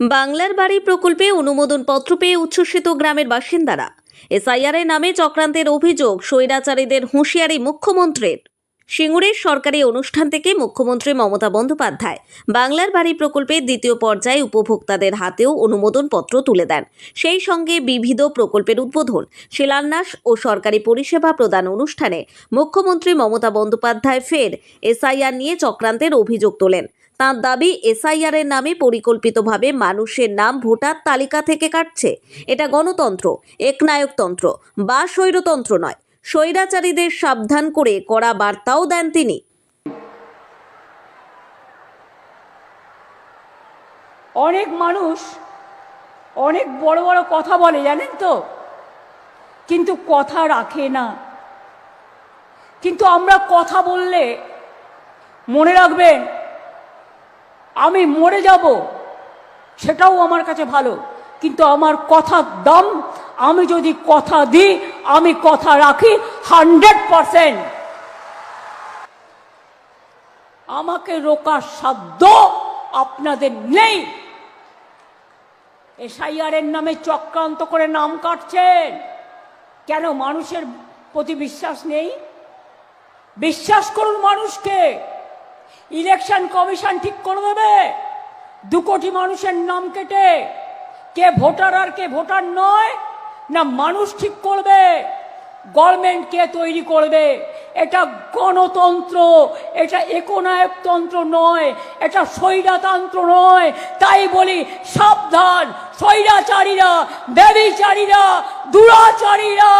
বাংলার বাড়ি প্রকল্পে অনুমোদন পত্র পেয়ে উচ্ছ্বসিত গ্রামের বাসিন্দারা। এসআইআর এর নামে চক্রান্তের অভিযোগ স্বৈরাচারীদের হুঁশিয়ারি মুখ্যমন্ত্রীর। সিঙ্গুরের সরকারি অনুষ্ঠান থেকে মুখ্যমন্ত্রী মমতা বন্দ্যোপাধ্যায় বাংলার বাড়ি প্রকল্পের দ্বিতীয় পর্যায়ে উপভোক্তাদের হাতেও অনুমোদন পত্র তুলে দেন। সেই সঙ্গে বিবিধ প্রকল্পের উদ্বোধন, শিলান্যাস ও সরকারি পরিষেবা প্রদান অনুষ্ঠানে মুখ্যমন্ত্রী মমতা বন্দ্যোপাধ্যায় ফের এসআইআর নিয়ে চক্রান্তের অভিযোগ তোলেন। তাঁর দাবি এসআইআর এর নামে পরিকল্পিতভাবে মানুষের নাম ভোটার তালিকা থেকে কাটছে। এটা গণতন্ত্র একনায়কতন্ত্র বা স্বৈরতন্ত্র নয়। স্বৈরাচারীদের সাবধান করে কড়া বার্তাও দেন তিনি। অনেক মানুষ অনেক বড় বড় কথা বলে, জানেন তো? কিন্তু কথা রাখে না। কিন্তু আমরা কথা বললে মনে রাখবেন আমি মরে যাব। সেটাও আমার কাছে ভালো। কিন্তু আমার কথার দাম, আমি যদি কথা দিই, আমি কথা রাখি হান্ড্রেড পারসেন্ট। আমাকে রোকার সাধ্য আপনাদের নেই। এসআইআরের নামে চক্রান্ত করে নাম কাটছেন। কেন মানুষের প্রতি বিশ্বাস নেই? বিশ্বাস করুন মানুষকে। ইলেকশন কমিশন ঠিক করে দেবে। দু কোটি মানুষের নাম কেটে কে ভোটার আর কে ভোটার নয়, না মানুষ ঠিক করবে গভর্নমেন্ট কে তৈরি করবে। এটা গণতন্ত্র, এটা একনায়কতন্ত্র নয়, এটা স্বৈরাতন্ত্র নয়। তাই বলি সাবধান, স্বৈরাচারীরা, ব্যবিচারীরা, দুরাচারীরা।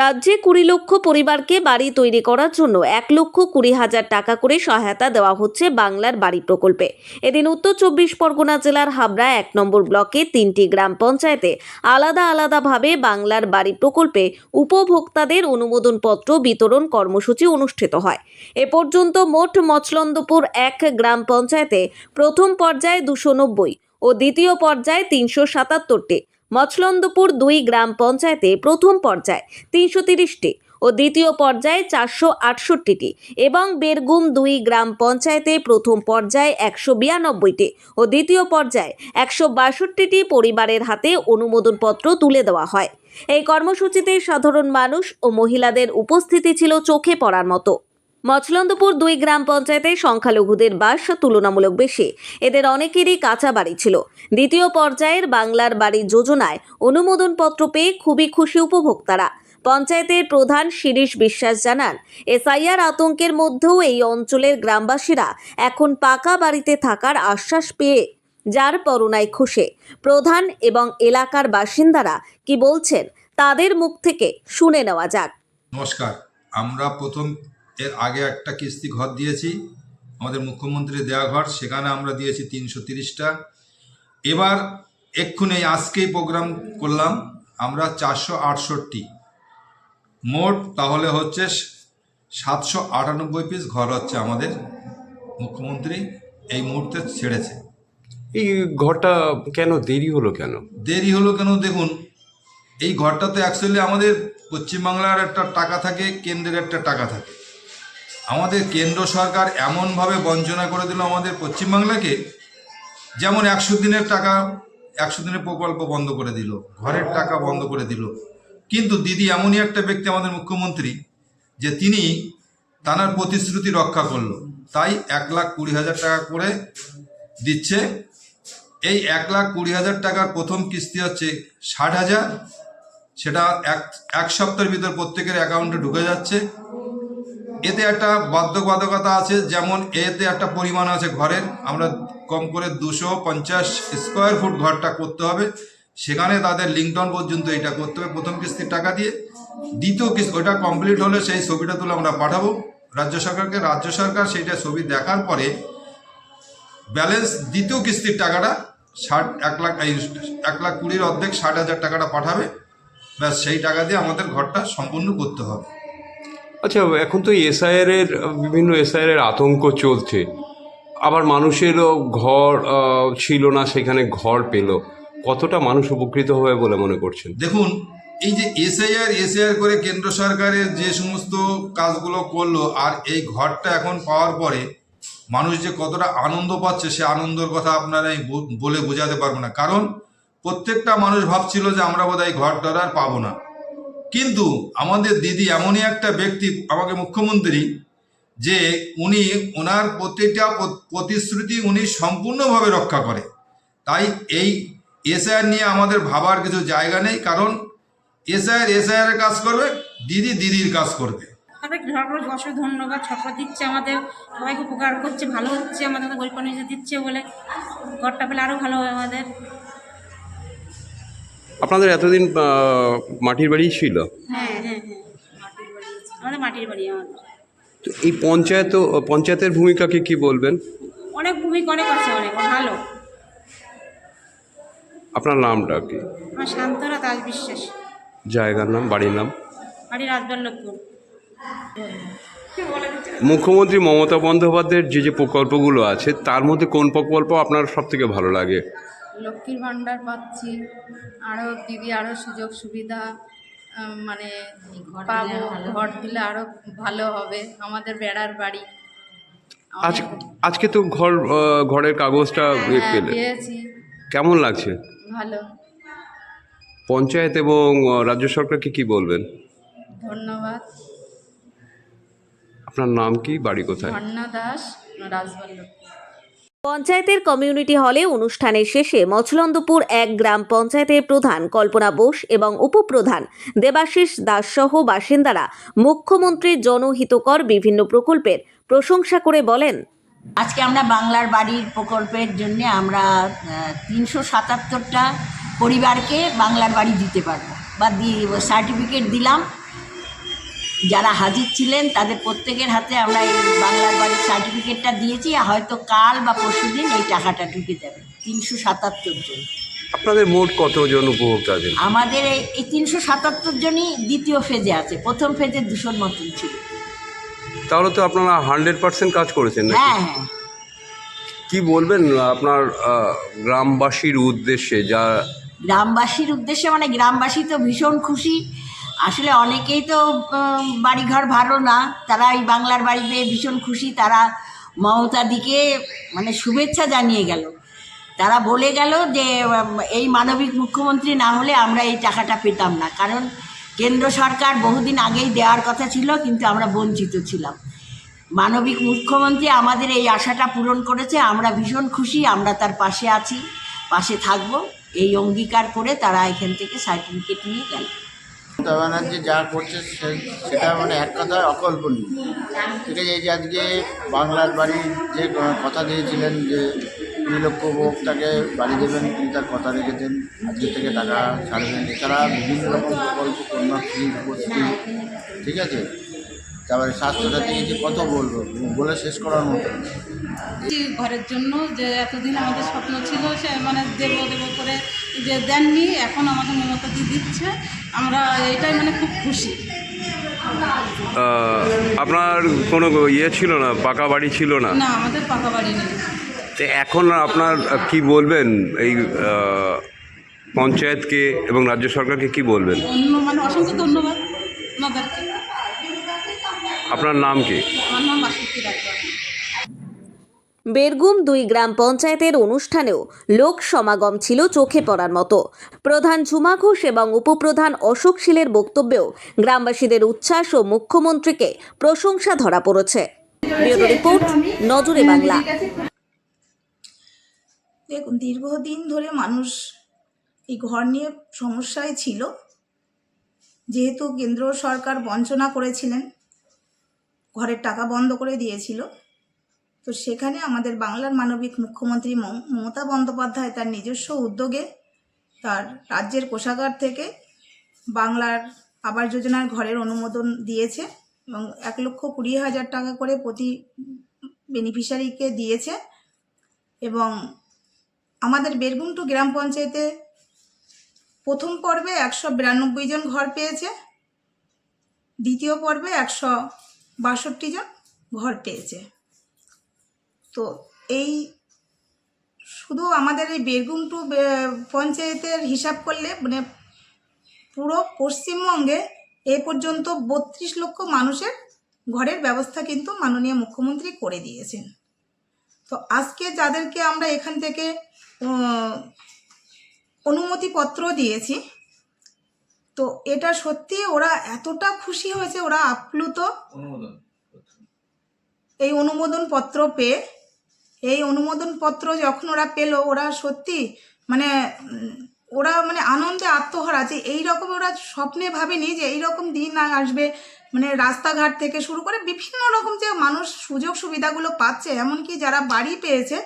রাজ্যে কুড়ি লক্ষ পরিবারকে বাড়ি তৈরি করার জন্য এক লক্ষ কুড়ি হাজার টাকা করে সহায়তা দেওয়া হচ্ছে বাংলার বাড়ি প্রকল্পে। এদিন উত্তর চব্বিশ পরগনা জেলার হাবড়া এক নম্বর ব্লকে তিনটি গ্রাম পঞ্চায়েতে আলাদা আলাদাভাবে বাংলার বাড়ি প্রকল্পে উপভোক্তাদের অনুমোদনপত্র বিতরণ কর্মসূচি অনুষ্ঠিত হয়। এ পর্যন্ত মোট মচলন্দপুর এক গ্রাম পঞ্চায়েতে প্রথম পর্যায়ে দুশো নব্বই ও দ্বিতীয় পর্যায়ে তিনশো সাতাত্তরটি। মচলন্দপুর দুই গ্রাম পঞ্চায়েতে প্রথম পর্যায়ে তিনশো তিরিশটি ও দ্বিতীয় পর্যায়ে চারশো আটষট্টিটি এবং বেরগুম দুই গ্রাম পঞ্চায়েতে প্রথম পর্যায়ে একশো বিরানব্বইটি ও দ্বিতীয় পর্যায়ে একশো বাষট্টিটি পরিবারের হাতে অনুমোদনপত্র তুলে দেওয়া হয়। এই কর্মসূচিতে সাধারণ মানুষ ও মহিলাদের উপস্থিতি ছিল চোখে পড়ার মতো। মচলন্দপুর দুই গ্রাম পঞ্চায়েতে সংখ্যালঘুদের বাস তুলনামূলক বেশি। এদের অনেকেরই কাঁচা বাড়ি ছিল। দ্বিতীয় পর্যায়ের বাংলার বাড়ি যোজনায় অনুমোদনপত্র পেয়ে খুবই খুশি উপভোক্তারা। পঞ্চায়েতের প্রধান শিরিষ বিশ্বাস জানান, এসআইআর আতঙ্কের মধ্যেও এই অঞ্চলের গ্রামবাসীরা এখন পাকা বাড়িতে থাকার আশ্বাস পেয়ে যার পরনায় খুশে প্রধান এবং এলাকার বাসিন্দারা কি বলছেন, তাদের মুখ থেকে শুনে নেওয়া যাক। নমস্কার, আমরা প্রথম এর আগে একটা কিস্তি ঘর দিয়েছি আমাদের মুখ্যমন্ত্রী দেওয়া ঘর সেখানে আমরা দিয়েছি তিনশো তিরিশটা। এবার এক্ষুনি এই আজকেই প্রোগ্রাম করলাম আমরা চারশো আটষট্টি। মোট তাহলে হচ্ছে সাতশো আটানব্বই পিস ঘর হচ্ছে আমাদের মুখ্যমন্ত্রী এই মুহূর্তে ছেড়েছে। এই ঘরটা কেন দেরি হলো কেন? দেরি হলো কেন দেখুন এই ঘরটাতে অ্যাকচুয়ালি আমাদের পশ্চিমবাংলার একটা টাকা থাকে কেন্দ্রের একটা টাকা থাকে। আমাদের কেন্দ্র সরকার এমনভাবে বঞ্চনা করে দিল আমাদের পশ্চিমবাংলাকে, যেমন একশো দিনের টাকা একশো দিনের প্রকল্প বন্ধ করে দিল, ঘরের টাকা বন্ধ করে দিল। কিন্তু দিদি এমনই একটা ব্যক্তি আমাদের মুখ্যমন্ত্রী, যে তিনি তানার প্রতিশ্রুতি রক্ষা করল। তাই এক লাখ কুড়ি হাজার টাকা করে দিচ্ছে। এই এক লাখ কুড়ি হাজার টাকার প্রথম কিস্তি হচ্ছে ষাট হাজার। সেটা এক এক সপ্তাহের ভিতর প্রত্যেকের অ্যাকাউন্টে ঢুকে যাচ্ছে। এতে একটা বাধ্যবাধকতা আছে, যেমন এতে একটা পরিমাণ আছে ঘরের। আমরা কম করে দুশো পঞ্চাশ স্কোয়ার ফুট ঘরটা করতে হবে। সেখানে তাদের লিঙ্কডন পর্যন্ত এটা করতে হবে প্রথম কিস্তির টাকা দিয়ে। দ্বিতীয় কিস্তি, ওটা কমপ্লিট হলে সেই ছবিটা তুলে আমরা পাঠাবো। রাজ্য সরকারকে, রাজ্য সরকার সেইটা ছবি দেখার পরে ব্যালেন্স দ্বিতীয় কিস্তির টাকাটা ষাট, এক লাখ এক লাখ কুড়ির অর্ধেক ষাট হাজার টাকাটা পাঠাবে। ব্যাস, সেই টাকা দিয়ে আমাদের ঘরটা সম্পূর্ণ করতে হবে। আচ্ছা এখন তো এসআইআর এর বিভিন্ন এসআইআর এর আতঙ্ক চলছে। আবার মানুষেরও ঘর ছিল না, সেখানে ঘর পেল। কতটা মানুষ উপকৃত হবে বলে মনে করছেন? দেখুন, এই যে এসআইআর এসআইআর করে কেন্দ্র সরকারের যে সমস্ত কাজগুলো করল, আর এই ঘরটা এখন পাওয়ার পরে মানুষ যে কতটা আনন্দ পাচ্ছে, সে আনন্দের কথা আপনারা বলে বোঝাতে পারব না। কারণ প্রত্যেকটা মানুষ ভাবছিল যে আমরা বোধহয় ঘর টর আর পাবো না। কিন্তু আমাদের দিদি এমনই একটা ব্যক্তি, আমাকে মুখ্যমন্ত্রী, যে উনি ওনার প্রতিটা প্রতিশ্রুতি উনি সম্পূর্ণভাবে রক্ষা করে। তাই এই এসআইআর নিয়ে আমাদের ভাবার কিছু জায়গা নেই, কারণ এসআইআর এসআইআর কাজ করবে, দিদি দিদির কাজ করবে। ধর্মবর্ষ ধন্যবাদ সরকার দিচ্ছে আমাদের, সবাইকে উপকার করছে, ভালো হচ্ছে, আমাদের গরিব মানুষ দিচ্ছে বলে, ঘরটা পেলে আরও ভালো হবে আমাদের। আপনাদের এতদিন মাটির বাড়ি ছিল? হ্যাঁ হ্যাঁ হ্যাঁ। তো এই পঞ্চায়েত পঞ্চায়েতের ভূমিকাকে কি বলবেন? অনেক ভূমিকা অনেক আছে অনেক। ভালো। আপনার নামটা কি? আমার শান্তরা দাস বিশ্বাস। জায়গার নাম বাড়ির নাম? বাড়ি রাজবল্লভপুর মুখ্যমন্ত্রী মমতা বন্দ্যোপাধ্যায়ের যে যে প্রকল্পগুলো আছে তার মধ্যে কোন প্রকল্প আপনার সব থেকে ভালো লাগে? লক্ষ্মীর ভাণ্ডার পাচ্ছি। আরও দিদি আরও সুযোগ সুবিধা মানে পাবো ঘর দিলে আরও ভালো হবে। আমাদের বেড়ার বাড়ি। আজ আজকে তো ঘর ঘরের কাগজটা হ্যাঁ পেয়েছি। কেমন লাগছে? ভালো। পঞ্চায়েত এবং রাজ্য সরকারকে কি বলবেন? ধন্যবাদ। আপনার নাম কি বাড়ি কোথায়? দাস রাজবল্লভপুর পঞ্চায়েতের কমিউনিটি হলে অনুষ্ঠানের শেষে মছলন্দপুর এক গ্রাম পঞ্চায়েতের প্রধান কল্পনা বোস এবং উপপ্রধান দেবাশিস দাসসহ বাসিন্দারা মুখ্যমন্ত্রীর জনহিতকর বিভিন্ন প্রকল্পের প্রশংসা করে বলেন, আজকে আমরা বাংলার বাড়ির প্রকল্পের জন্য আমরা তিনশো সাতাত্তরটা পরিবারকে বাংলার বাড়ি দিতে পারব। বা সার্টিফিকেট দিলাম যারা হাজির ছিলেন তাদের প্রত্যেকের হাতে আমরা এই বাংলার বাড়ির সার্টিফিকেটটা দিয়েছি হয়তো কাল বা পরশু দিন এই টাকাটা ঢুকে যাবে তিনশো সাতাত্তর জন। আপনাদের মোট কতজন উপভোক্তা আছেন? আমাদের এই- তিনশো সাতাত্তর জনই দ্বিতীয় ফেজে আছে প্রথম ফেজে দুশোর মতন ছিল। তাহলে তো আপনারা হান্ড্রেড পার্সেন্ট কাজ করেছেন হ্যাঁ হ্যাঁ। কি বলবেন আপনার গ্রামবাসীর উদ্দেশ্যে যা গ্রামবাসীর উদ্দেশ্যে মানে গ্রামবাসী তো ভীষণ খুশি আসলে অনেকেই তো বাড়িঘর ভালো না। তারা এই বাংলার বাড়ি পেয়ে ভীষণ খুশি। তারা মমতাদিকে মানে শুভেচ্ছা জানিয়ে গেল। তারা বলে গেল যে এই মানবিক মুখ্যমন্ত্রী না হলে আমরা এই টাকাটা পেতাম না। কারণ কেন্দ্র সরকার বহুদিন আগেই দেওয়ার কথা ছিল, কিন্তু আমরা বঞ্চিত ছিলাম। মানবিক মুখ্যমন্ত্রী আমাদের এই আশাটা পূরণ করেছে। আমরা ভীষণ খুশি, আমরা তার পাশে আছি, পাশে থাকব। এই অঙ্গীকার করে তারা এখান থেকে সার্টিফিকেট নিয়ে গেল। মমতা ব্যানার্জি যা করছে সেটা মানে এক কথায় অকল্পনীয়। ঠিক আছে, এই যে আজকে বাংলার বাড়ির যে কথা দিয়েছিলেন যে দুই লক্ষ তাকে বাড়ি দেবেন, তিনি তার কথা রেখেছেন, আজকে থেকে টাকা ছাড়বেন। এছাড়া বিভিন্ন রকম প্রকল্প, কন্যাশ্রী রূপশ্রী ঠিক আছে? তারপরে স্বাস্থ্যটা স্বাস্থ্যসাথী, যে কত বলব, বলে শেষ করার মতো। ঘরের জন্য যে এতদিন আমাদের স্বপ্ন ছিল সে মানে দেব দেব করে যে দেননি এখন আমাদের মমতা দি দিচ্ছে। আমরা এটাই মানে খুব খুশি। আপনার কোনো ইয়ে ছিল না? পাকা বাড়ি ছিল না? না আমাদের পাকা বাড়ি নেই। তো এখন আপনার কি বলবেন? এই পঞ্চায়েতকে এবং রাজ্য সরকারকে কি বলবেন? মানে অসংখ্য ধন্যবাদ। আপনার নাম কি? আমার নাম বাসন্তী বেরগুম দুই গ্রাম পঞ্চায়েতের অনুষ্ঠানেও লোক সমাগম ছিল চোখে পড়ার মতো। প্রধান ঝুমা ঘোষ এবং উপপ্রধান অশোক শীলের বক্তব্যেও গ্রামবাসীদের উচ্ছ্বাস ও মুখ্যমন্ত্রীকে প্রশংসা ধরা পড়েছে। রিপোর্ট, নজরে বাংলা। দেখুন, দীর্ঘদিন ধরে মানুষ এই ঘর নিয়ে সমস্যায় ছিল। যেহেতু কেন্দ্র সরকার বঞ্চনা করেছিলেন, ঘরের টাকা বন্ধ করে দিয়েছিল। তো সেখানে আমাদের বাংলার মানবিক মুখ্যমন্ত্রী মম- মমতা বন্দ্যোপাধ্যায় তার নিজস্ব উদ্যোগে তার রাজ্যের কোষাগার থেকে বাংলার আবাস যোজনার ঘরের অনুমোদন দিয়েছে এবং এক লক্ষ কুড়ি হাজার টাকা করে প্রতি বেনিফিশিয়ারিকে দিয়েছে এবং আমাদের বেরগুন্টু গ্রাম পঞ্চায়েতে প্রথম পর্বে একশো বিরানব্বই জন ঘর পেয়েছে, দ্বিতীয় পর্বে একশো বাষট্টি জন ঘর পেয়েছে। তো এই শুধু আমাদের এই বেরগুন্টু বে- পঞ্চায়েতের হিসাব করলে মানে পুরো পশ্চিমবঙ্গে এ পর্যন্ত বত্রিশ লক্ষ মানুষের ঘরের ব্যবস্থা কিন্তু মাননীয় মুখ্যমন্ত্রী করে দিয়েছেন। তো আজকে যাদেরকে আমরা এখান থেকে অনুমতিপত্র দিয়েছি তো এটা সত্যি ওরা এতটা খুশি হয়েছে ওরা আপ্লুত এই অনুমোদন পত্র পেয়ে এই অনুমোদন পত্র যখন ওরা পেল, ওরা সত্যি মানে ওরা মানে আনন্দে আত্মহারা যে এই রকম ওরা স্বপ্নে ভাবেনি যে এই রকম দিন আসবে মানে রাস্তাঘাট থেকে শুরু করে বিভিন্ন রকম যে মানুষ সুযোগ সুবিধাগুলো পাচ্ছে, এমনকি যারা বাড়ি পেয়েছে,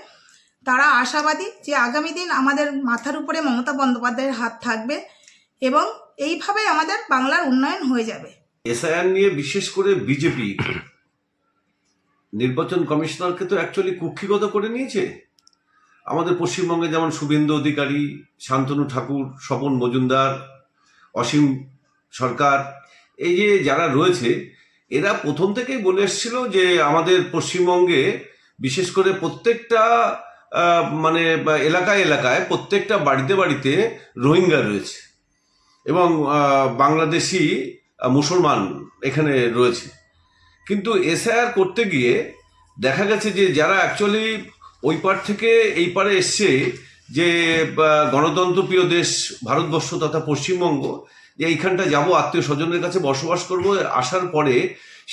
তারা আশাবাদী যে আগামী দিন আমাদের মাথার উপরে মমতা বন্দ্যোপাধ্যায়ের হাত থাকবে এবং এইভাবে আমাদের বাংলার উন্নয়ন হয়ে যাবে। এসআইআর নিয়ে বিশেষ করে বিজেপি নির্বাচন কমিশনারকে তো অ্যাকচুয়ালি কুক্ষিগত করে নিয়েছে। আমাদের পশ্চিমবঙ্গে যেমন শুভেন্দু অধিকারী, শান্তনু ঠাকুর, স্বপন মজুমদার, অসীম সরকার, এই যে যারা রয়েছে, এরা প্রথম থেকেই বলে এসেছিল যে আমাদের পশ্চিমবঙ্গে বিশেষ করে প্রত্যেকটা মানে এলাকায় এলাকায় প্রত্যেকটা বাড়িতে বাড়িতে রোহিঙ্গা রয়েছে। এবং বাংলাদেশি মুসলমান এখানে রয়েছে। কিন্তু এসআইআর করতে গিয়ে দেখা গেছে যে যারা অ্যাকচুয়ালি ওই পার থেকে এই পারে এসছে যে গণতন্ত্রপ্রিয় দেশ, ভারতবর্ষ তথা পশ্চিমবঙ্গ, যে এইখানটা যাব, আত্মীয় স্বজনের কাছে বসবাস করব, আসার পরে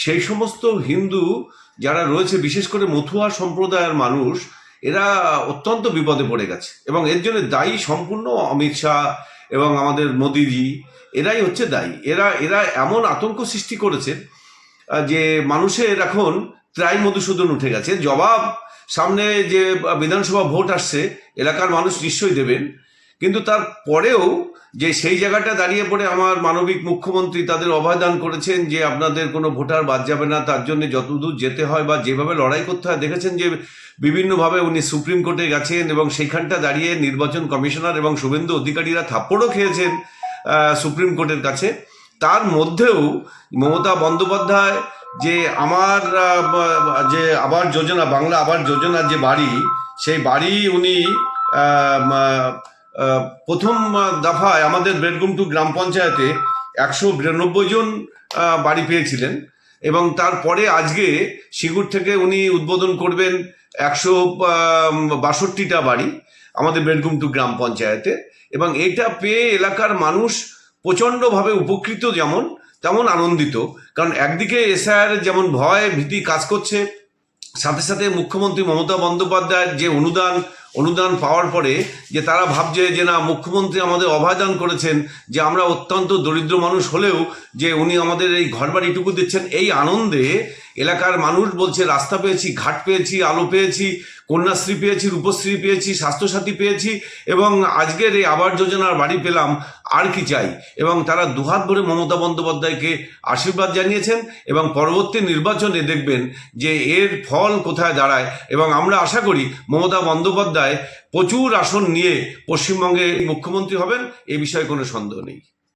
সেই সমস্ত হিন্দু যারা রয়েছে, বিশেষ করে মথুয়া সম্প্রদায়ের মানুষ, এরা অত্যন্ত বিপদে পড়ে গেছে। এবং এর জন্য দায়ী সম্পূর্ণ অমিত শাহ এবং আমাদের মোদিজি, এরাই হচ্ছে দায়ী। এরা এরা এমন আতঙ্ক সৃষ্টি করেছে যে মানুষের এখন ত্রাই মধুসূদন উঠে গেছে। জবাব সামনে যে বিধানসভা ভোট আসছে, এলাকার মানুষ নিশ্চয়ই দেবেন। কিন্তু তার পরেও যে সেই জায়গাটা দাঁড়িয়ে পড়ে আমার মানবিক মুখ্যমন্ত্রী তাদের অভয়দান করেছেন যে আপনাদের কোনো ভোটার বাদ যাবে না, তার জন্য যতদূর যেতে হয় বা যেভাবে লড়াই করতে হয়, দেখেছেন যে বিভিন্নভাবে উনি সুপ্রিম কোর্টে গেছেন এবং সেইখানটা দাঁড়িয়ে নির্বাচন কমিশনার এবং শুভেন্দু অধিকারীরা থাপ্পড়ও খেয়েছেন সুপ্রিম কোর্টের কাছে। তার মধ্যেও মমতা বন্দ্যোপাধ্যায় যে আমার যে আবার যোজনা, বাংলা আবার যোজনার যে বাড়ি, সেই বাড়ি উনি প্রথম দফায় আমাদের বেডগুমটু গ্রাম পঞ্চায়েতে একশো বিরানব্বই জন বাড়ি পেয়েছিলেন এবং তারপরে আজকে সিঙ্গুর থেকে উনি উদ্বোধন করবেন একশো বাষট্টিটা বাড়ি আমাদের বেডগুমটু গ্রাম পঞ্চায়েতে এবং এটা পেয়ে এলাকার মানুষ প্রচণ্ডভাবে উপকৃত যেমন, তেমন আনন্দিত। কারণ একদিকে এসআইআর যেমন ভয়, ভীতি কাজ করছে, সাথে সাথে মুখ্যমন্ত্রী মমতা বন্দ্যোপাধ্যায়ের যে অনুদান অনুদান পাওয়ার পরে যে তারা ভাবছে যে না, মুখ্যমন্ত্রী আমাদের অভয়দান করেছেন, যে আমরা অত্যন্ত দরিদ্র মানুষ হলেও যে উনি আমাদের এই ঘরবাড়িটুকু দিচ্ছেন, এই আনন্দে এলাকার মানুষ বলছে, রাস্তা পেয়েছি, ঘাট পেয়েছি, আলো পেয়েছি, কন্যাশ্রী পেয়েছি, রূপশ্রী পেয়েছি, স্বাস্থ্যসাথী পেয়েছি এবং আজকের এই আবাস যোজনার বাড়ি পেলাম, আর কি চাই? এবং তারা দুহাত ভরে মমতা বন্দ্যোপাধ্যায়কে আশীর্বাদ জানিয়েছেন এবং পরবর্তী নির্বাচনে দেখবেন যে এর ফল কোথায় দাঁড়ায়। এবং আমরা আশা করি মমতা বন্দ্যোপাধ্যায় প্রচুর আসন নিয়ে পশ্চিমবঙ্গে মুখ্যমন্ত্রী হবেন, এ বিষয়ে কোনো সন্দেহ নেই।